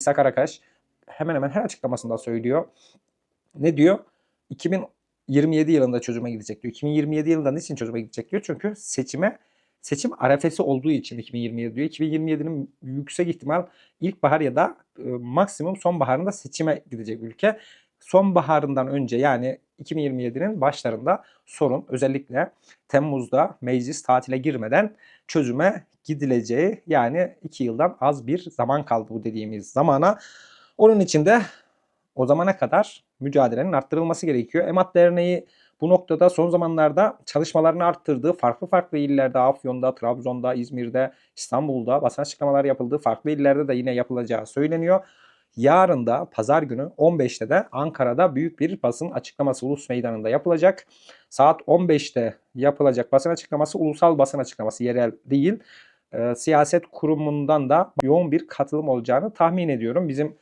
İsa Karakaş hemen hemen her açıklamasında söylüyor. Ne diyor? 2027 yılında çözüme gidecek diyor. 2027 yılında niçin çözüme gidecek diyor? Çünkü seçime seçim arefesi olduğu için 2027 diyor. 2027'nin yüksek ihtimal ilkbahar ya da e, maksimum sonbaharında seçime gidecek ülke. Sonbaharından önce yani 2027'nin başlarında sorun özellikle Temmuz'da meclis tatile girmeden çözüme gidileceği yani 2 yıldan az bir zaman kaldı bu dediğimiz zamana. Onun için de o zamana kadar mücadelenin arttırılması gerekiyor. EMAT Derneği bu noktada son zamanlarda çalışmalarını arttırdığı farklı farklı illerde Afyon'da, Trabzon'da, İzmir'de, İstanbul'da basın açıklamalar yapıldığı farklı illerde de yine yapılacağı söyleniyor. Yarın da pazar günü 15'te de Ankara'da büyük bir basın açıklaması Ulus Meydanı'nda yapılacak. Saat 15'te yapılacak basın açıklaması ulusal basın açıklaması yerel değil. Ee, siyaset kurumundan da yoğun bir katılım olacağını tahmin ediyorum. Bizim